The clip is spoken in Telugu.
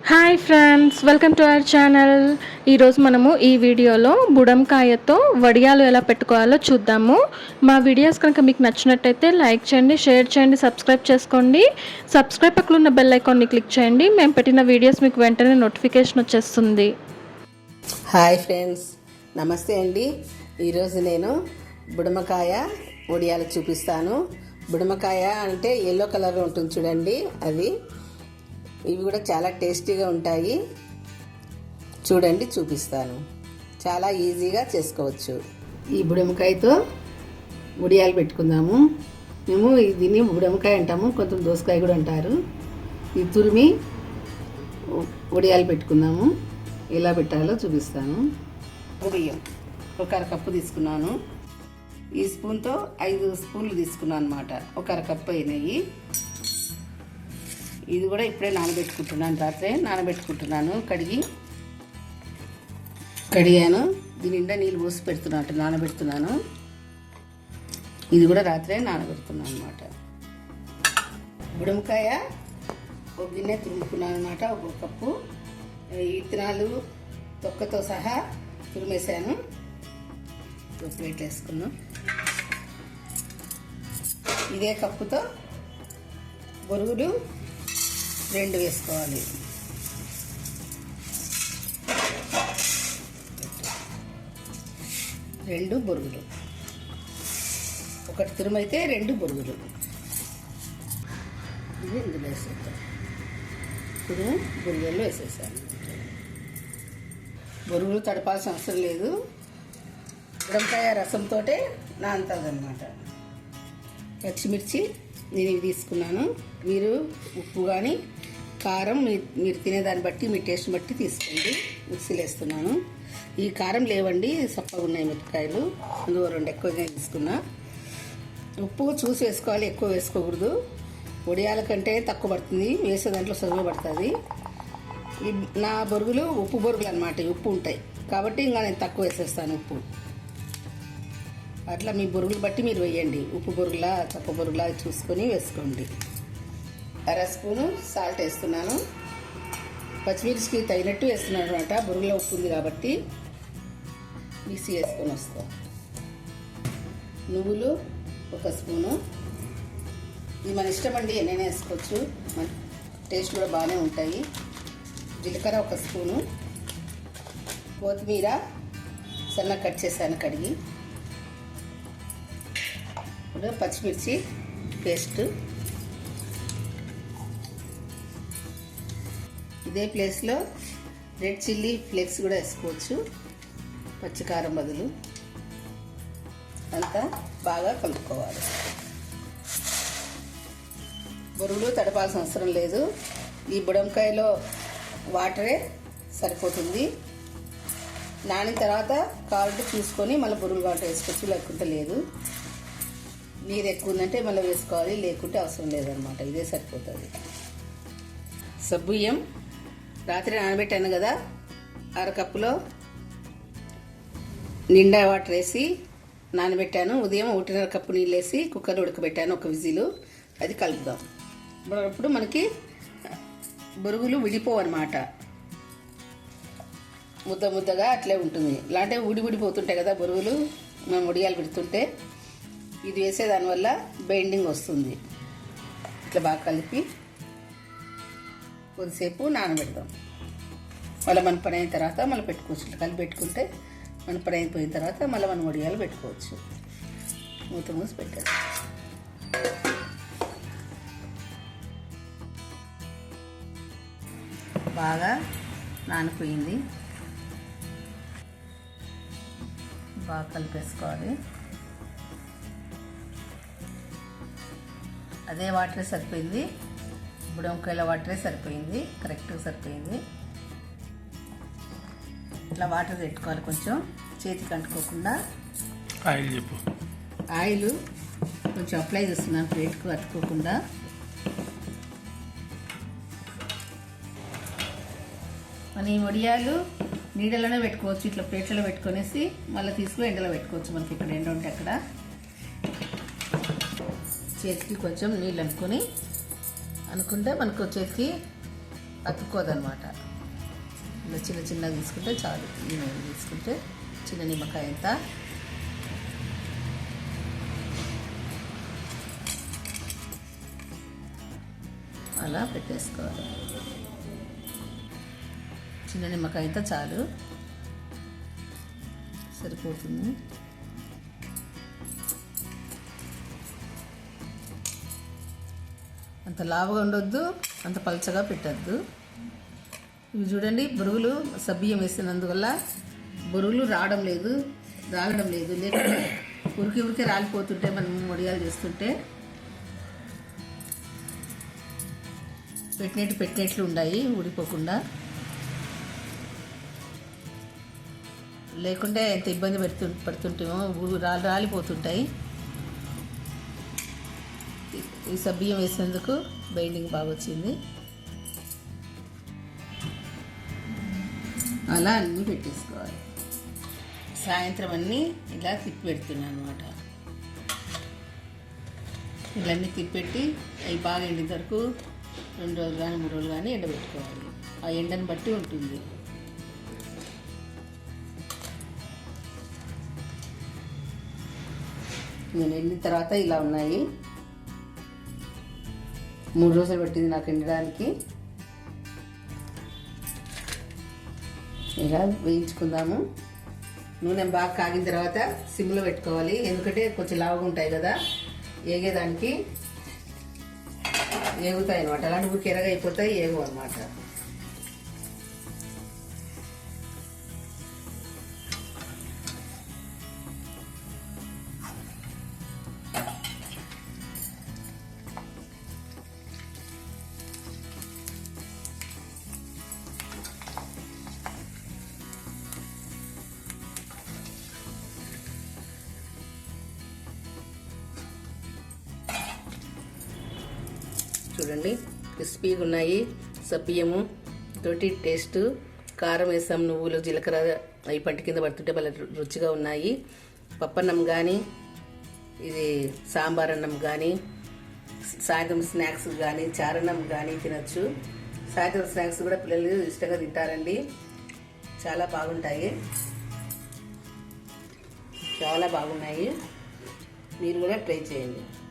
Hi friends welcome to our channel ఈరోజు మనము ఈ వీడియోలో బుడంకాయతో వడియాలు ఎలా పెట్టుకోవాలో చూద్దాము. మా వీడియోస్ కనుక మీకు నచ్చినట్టయితే లైక్ చేయండి షేర్ చేయండి సబ్స్క్రైబ్ చేసుకోండి. సబ్స్క్రైబ్ పక్కన ఉన్న బెల్ ఐకాన్ని క్లిక్ చేయండి. మేము పెట్టిన వీడియోస్ మీకు వెంటనే నోటిఫికేషన్ వచ్చేస్తుంది. హాయ్ ఫ్రెండ్స్ నమస్తే అండి. ఈరోజు నేను బుడమకాయ వడియాలు చూపిస్తాను. బుడమకాయ అంటే ఎల్లో కలర్ ఉంటుంది చూడండి అది. ఇవి కూడా చాలా టేస్టీగా ఉంటాయి. చూడండి చూపిస్తాను. చాలా ఈజీగా చేసుకోవచ్చు. ఈ బుడమకాయతో ఉడియాలు పెట్టుకుందాము. మేము దీన్ని బుడమకాయ అంటాము కొంచెం దోసకాయ కూడా అంటారు. ఈ తురిమి ఉడియాలు పెట్టుకుందాము. ఎలా పెట్టాలో చూపిస్తాను. బియ్యం. ఒక అర కప్పు తీసుకున్నాను. ఈ స్పూన్తో ఐదు స్పూన్లు తీసుకున్నాను అనమాట ఒక అర కప్పు అయినాయి. ఇది కూడా ఇప్పుడే నానబెట్టుకుంటున్నాను రాత్రే నానబెట్టుకుంటున్నాను కడిగి కడిగాను. దీని నిండా నీళ్ళు పోసి పెడుతున్నట్టు నానబెడుతున్నాను. ఇది కూడా రాత్రే నానబెడుతున్నాను అనమాట బుడంకాయ ఒక గిన్నె తురుముకున్నాను అనమాట ఒక కప్పు. విత్తనాలు తొక్కతో సహా తురిమేసాను ఒక ప్లేట్ వేసుకున్నాం. ఇదే కప్పుతో బొరుగులు రెండు వేసుకోవాలి. రెండు బొరుగులు. ఒకటి తురుమైతే రెండు బొరుగులు. ఇది ఇందులో వేసేద్దాం. తురుము బొరుగుల్లో వేసేసాను. బొరుగులు తడపాల్సిన అవసరం లేదు. గుడంకాయ రసంతో నా అంతదన్నమాట పచ్చిమిర్చి నేను ఇవి తీసుకున్నాను. మీరు ఉప్పు కానీ కారం మీ మీరు తినేదాన్ని బట్టి మీ టేస్ట్ బట్టి తీసుకోండి. మిక్సీలో వేస్తున్నాను ఈ కారం లేవండి సప్పగా ఉన్నాయి మిరపకాయలు. అందులో రెండు ఎక్కువగా తీసుకున్నా. ఉప్పు చూసి వేసుకోవాలి ఎక్కువ వేసుకోకూడదు. వడియాల కంటే తక్కువ పడుతుంది. వేసే దాంట్లో సరుగు పడుతుంది. నా బొరుగులు ఉప్పు బొరుగులు అనమాట ఉప్పు ఉంటాయి. కాబట్టి ఇంకా నేను తక్కువ వేసేస్తాను ఉప్పు. అట్లా మీ బొరుగులు బట్టి మీరు వేయండి. ఉప్పు బొరుగులా చప్ప బొరుగులా చూసుకొని వేసుకోండి. అర స్పూను సాల్ట్ వేస్తున్నాను. పచ్చిమిర్చికి తగినట్టు వేస్తున్నాను అనమాట. బొరుగులో ఉప్పు ఉంది కాబట్టి మిక్సీ వేసుకొని వస్తాం. నువ్వులు ఒక స్పూను. ఇది మన ఇష్టం అండి ఎన్నైనా వేసుకోవచ్చు. మన టేస్ట్ కూడా బాగానే ఉంటాయి. జీలకర్ర ఒక స్పూను. కొత్తిమీర సన్న కట్ చేశాను కడిగి. ఇప్పుడు పచ్చిమిర్చి పేస్ట్. ఇదే ప్లేస్లో రెడ్ చిల్లీ ఫ్లేక్స్ కూడా వేసుకోవచ్చు. పచ్చికారం బదులు. అంతా బాగా కలుపుకోవాలి. బొరుగులు తడపాల్సిన అవసరం లేదు. ఈ బుడంకాయలో వాటరే సరిపోతుంది. నానిన తర్వాత కావాలంటే చూసుకొని మళ్ళీ బొరుగులు వాటర్ వేసుకోవచ్చు లేకుంటే లేదు. నీరు ఎక్కువ ఉందంటే మళ్ళీ వేసుకోవాలి లేకుంటే అవసరం లేదనమాట ఇదే సరిపోతుంది. సబ్బియ్యం రాత్రి నానబెట్టాను కదా అరకప్పులో నిండా వాటర్ వేసి నానబెట్టాను. ఉదయం ఒకటిన్నర కప్పు నీళ్ళు వేసి కుక్కర్ ఉడకబెట్టాను ఒక విజిలు. అది కలుపుదాం. ఇప్పుడు మనకి బొరుగులు విడిపోవు అనమాట ముద్ద ముద్దగా అట్లే ఉంటుంది. ఇలాంటి ఉడి ఉడిపోతుంటాయి కదా బొరుగులు మనం ఉడియాలు పెడుతుంటే. ఇది వేసే దానివల్ల బెండింగ్ వస్తుంది. ఇట్లా బాగా కలిపి కొద్దిసేపు నానబెడదాం. మళ్ళీ మన పని అయిన తర్వాత మళ్ళీ పెట్టుకోవచ్చు. ఇట్లా కలిపి పెట్టుకుంటే మన పని అయిపోయిన తర్వాత మళ్ళీ మనం వడియాలు పెట్టుకోవచ్చు. మూత మూసి పెట్టాలి బాగా నానిపోయింది. బాగా కలిపేసుకోవాలి. అదే వాటరే సరిపోయింది. బుడంకాయల వాటరే సరిపోయింది. కరెక్ట్గా సరిపోయింది. ఇట్లా వాటర్ పెట్టుకోవాలి కొంచెం. చేతికి అంటుకోకుండా. ఆయిల్ చెప్పు. ఆయిల్ కొంచెం అప్లై చేస్తున్నాను ప్లేట్కు అట్టుకోకుండా మన ఈ వడియాలు నీడలోనే పెట్టుకోవచ్చు. ఇట్లా ప్లేట్లలో పెట్టుకొనేసి మళ్ళీ తీసుకుని ఎండలో పెట్టుకోవచ్చు మనకి ఇక్కడ ఎండ ఉంటే అక్కడ. చేతికి కొంచెం నీళ్ళు అనుకొని అనుకుంటే మనకు చేతికి అతుక్కోదనమాట ఇలా చిన్న చిన్నగా తీసుకుంటే చాలు. నేను తీసుకుంటే చిన్న నిమ్మకాయ అంతా. అలా పెట్టేసుకోవాలి. చిన్న నిమ్మకాయ అంతా చాలు. సరిపోతుంది. అంత లావుగా ఉండొద్దు అంత పలచగా పెట్టద్దు. ఇవి చూడండి బురుగులు సబ్బియ్యం వేసినందువల్ల బురుగులు రావడం లేదు రాగడం లేదు. లేకుంటే ఉరికి ఉరికి రాలిపోతుంటే మనం వడియాలు చేస్తుంటే పెట్టినట్టు పెట్టినట్లు ఉన్నాయి ఊడిపోకుండా. లేకుంటే ఎంత ఇబ్బంది పెడుతు పడుతుంటేమో రాలి రాలిపోతుంటాయి. ఈ- సబ్బియ్యం వేసినందుకు బైండింగ్ బాగా వచ్చింది. అలా అన్నీ పెట్టేసుకోవాలి. సాయంత్రం అన్నీ ఇలా తిప్పి పెడుతున్నాను అనమాట ఇలా అన్నీ తిప్పెట్టి అవి బాగా ఎండిన వరకు రెండు రోజులు కానీ మూడు రోజులు కానీ ఎండబెట్టుకోవాలి. ఆ ఎండను బట్టి ఉంటుంది. నేను ఎండిన తర్వాత ఇలా ఉన్నాయి. మూడు రోజులు పట్టింది నాకు ఎండడానికి. ఇలా వేయించుకుందాము. నూనె బాగా కాగిన తర్వాత సిమ్లో పెట్టుకోవాలి. ఎందుకంటే కొంచెం లావుగా ఉంటాయి కదా. ఏగేదానికి ఏగుతాయి అనమాట అలాంటి ఊరికి ఎరగైపోతాయి ఏగు అనమాట చూడండి. క్రిస్పీగా ఉన్నాయి. సబ్బియము తోటి టేస్ట్. కారం వేసాం నువ్వులు జీలకర్ర అవి పంట కింద పడుతుంటే భలే రు- రుచిగా ఉన్నాయి. పప్పన్నం కానీ ఇది సాంబార్ అన్నం కానీ సాయంత్రం స్నాక్స్ కానీ చారన్నం కానీ తినచ్చు. సాయంత్రం స్నాక్స్ కూడా పిల్లలు ఇష్టంగా తింటారండి. చాలా బాగుంటాయి. చాలా బాగున్నాయి. మీరు కూడా ట్రై చేయండి.